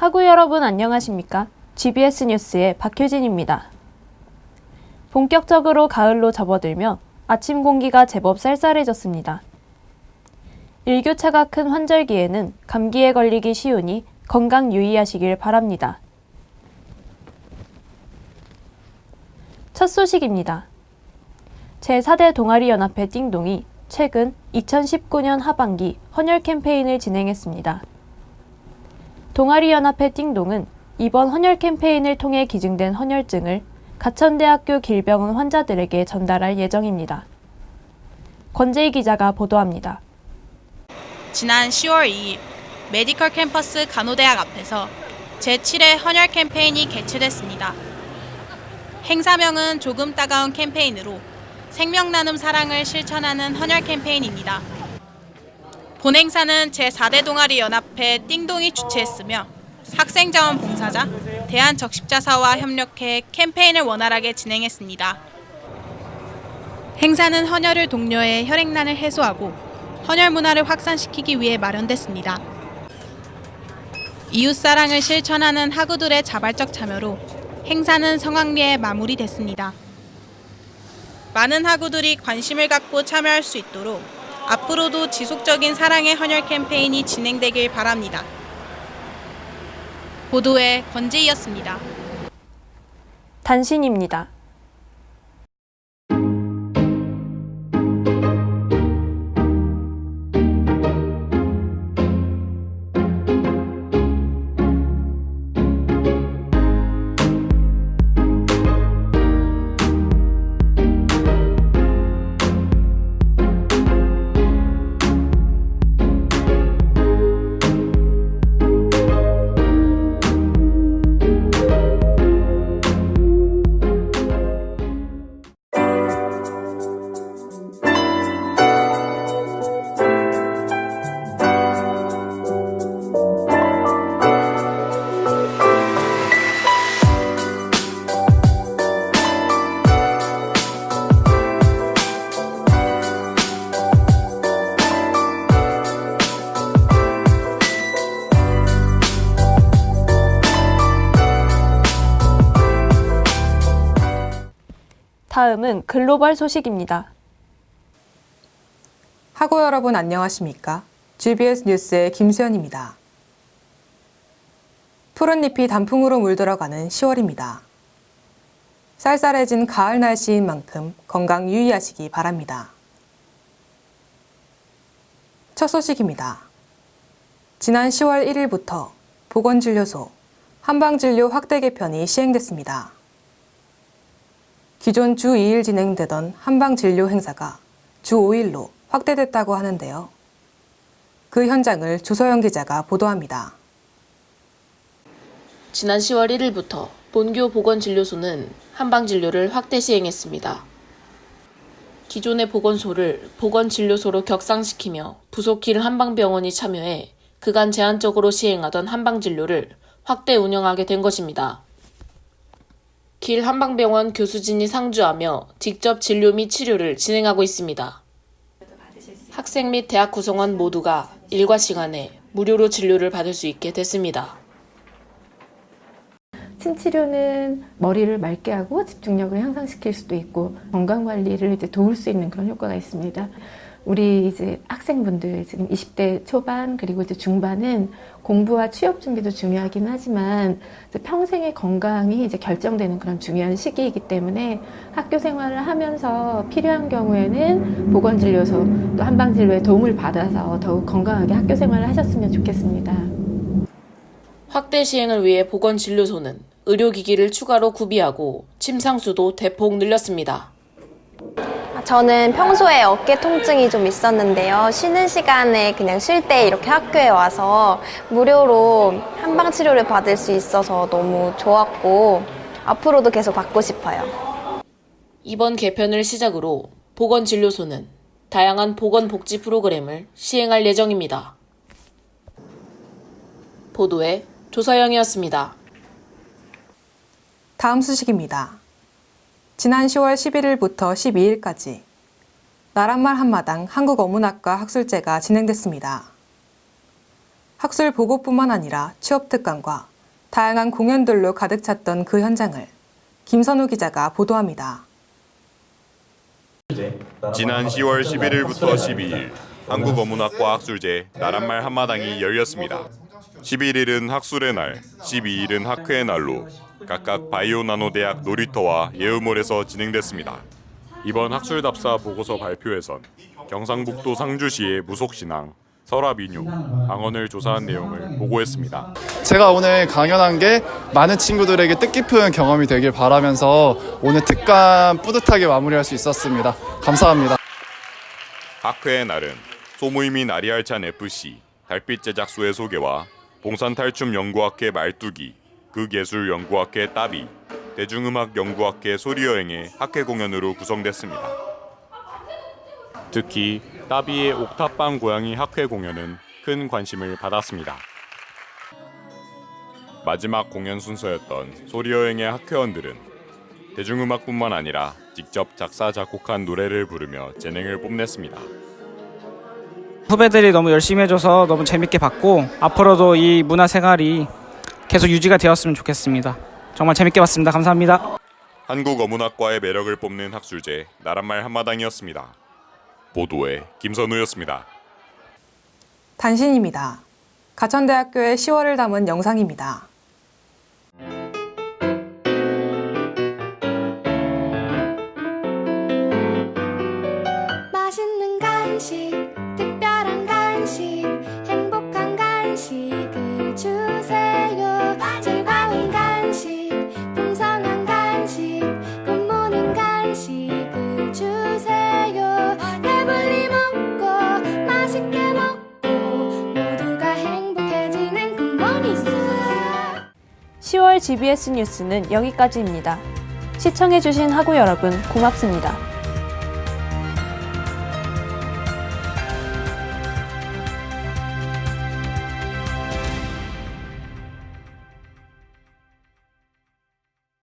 하구 여러분 안녕하십니까? GBS 뉴스의 박효진입니다. 본격적으로 가을로 접어들며 아침 공기가 제법 쌀쌀해졌습니다. 일교차가 큰 환절기에는 감기에 걸리기 쉬우니 건강 유의하시길 바랍니다. 첫 소식입니다. 제4대 동아리연합회 띵동이 최근 2019년 하반기 헌혈 캠페인을 진행했습니다. 동아리연합회 띵동은 이번 헌혈 캠페인을 통해 기증된 헌혈증을 가천대학교 길병원 환자들에게 전달할 예정입니다. 권재희 기자가 보도합니다. 지난 10월 2일 메디컬 캠퍼스 간호대학 앞에서 제7회 헌혈 캠페인이 개최됐습니다. 행사명은 조금 따가운 캠페인으로 생명 나눔 사랑을 실천하는 헌혈 캠페인입니다. 본 행사는 제4대 동아리 연합회 띵동이 주최했으며 학생자원 봉사자, 대한적십자사와 협력해 캠페인을 원활하게 진행했습니다. 행사는 헌혈을 독려해 혈액난을 해소하고 헌혈 문화를 확산시키기 위해 마련됐습니다. 이웃 사랑을 실천하는 학우들의 자발적 참여로 행사는 성황리에 마무리됐습니다. 많은 학우들이 관심을 갖고 참여할 수 있도록 앞으로도 지속적인 사랑의 헌혈 캠페인이 진행되길 바랍니다. 보도에 권재희였습니다. 단신입니다. 다음은 글로벌 소식입니다. 학우 여러분 안녕하십니까? GBS 뉴스의 김수현입니다. 푸른 잎이 단풍으로 물들어가는 10월입니다. 쌀쌀해진 가을 날씨인 만큼 건강 유의하시기 바랍니다. 첫 소식입니다. 지난 10월 1일부터 보건진료소 한방진료 확대 개편이 시행됐습니다. 기존 주 2일 진행되던 한방 진료 행사가 주 5일로 확대됐다고 하는데요. 그 현장을 조서영 기자가 보도합니다. 지난 10월 1일부터 본교 보건진료소는 한방진료를 확대 시행했습니다. 기존의 보건소를 보건진료소로 격상시키며 부속 길 한방병원이 참여해 그간 제한적으로 시행하던 한방진료를 확대 운영하게 된 것입니다. 길 한방병원 교수진이 상주하며 직접 진료 및 치료를 진행하고 있습니다. 학생 및 대학 구성원 모두가 일과 시간에 무료로 진료를 받을 수 있게 됐습니다. 침치료는 머리를 맑게 하고 집중력을 향상시킬 수도 있고 건강 관리를 이제 도울 수 있는 그런 효과가 있습니다. 우리 이제 학생분들 지금 20대 초반 그리고 이제 중반은 공부와 취업 준비도 중요하긴 하지만 평생의 건강이 이제 결정되는 그런 중요한 시기이기 때문에 학교 생활을 하면서 필요한 경우에는 보건진료소 또 한방진료의 도움을 받아서 더욱 건강하게 학교 생활을 하셨으면 좋겠습니다. 확대 시행을 위해 보건진료소는 의료기기를 추가로 구비하고 침상수도 대폭 늘렸습니다. 저는 평소에 어깨 통증이 좀 있었는데요. 쉬는 시간에 그냥 쉴 때 이렇게 학교에 와서 무료로 한방 치료를 받을 수 있어서 너무 좋았고 앞으로도 계속 받고 싶어요. 이번 개편을 시작으로 보건진료소는 다양한 보건복지 프로그램을 시행할 예정입니다. 보도에 조서영이었습니다. 다음 소식입니다. 지난 10월 11일부터 12일까지 나란말 한마당 한국어문학과 학술제가 진행됐습니다. 학술 보고뿐만 아니라 취업 특강과 다양한 공연들로 가득 찼던 그 현장을 김선우 기자가 보도합니다. 지난 10월 11일부터 12일 한국어문학과 학술제 나란말 한마당이 열렸습니다. 11일은 학술의 날, 12일은 학회의 날로 각각 바이오 나노대학 놀이터와 예우몰에서 진행됐습니다. 이번 학술답사 보고서 발표에선 경상북도 상주시의 무속신앙, 설화민요, 방언을 조사한 내용을 보고했습니다. 제가 오늘 강연한 게 많은 친구들에게 뜻깊은 경험이 되길 바라면서 오늘 특강 뿌듯하게 마무리할 수 있었습니다. 감사합니다. 학회의 날은 소무이민 아리알찬 FC 달빛 제작소의 소개와 봉산탈춤 연구학회 말뚝이 극예술연구학회 따비 대중음악 연구학회 소리여행의 학회 공연으로 구성됐습니다. 특히 따비의 옥탑방 고양이 학회 공연은 큰 관심을 받았습니다. 마지막 공연 순서였던 소리여행의 학회원들은 대중음악뿐만 아니라 직접 작사 작곡한 노래를 부르며 재능을 뽐냈습니다. 후배들이 너무 열심히 해줘서 너무 재밌게 봤고 앞으로도 이 문화 생활이 계속 유지가 되었으면 좋겠습니다. 정말 재밌게 봤습니다. 감사합니다. 한국 어문학과의 매력을 뽐낸 학술제 나란말 한마당이었습니다. 보도에 김선우였습니다. 단신입니다. 가천대학교의 10월을 담은 영상입니다. GBS 뉴스는 여기까지입니다. 시청해주신 학우 여러분 고맙습니다.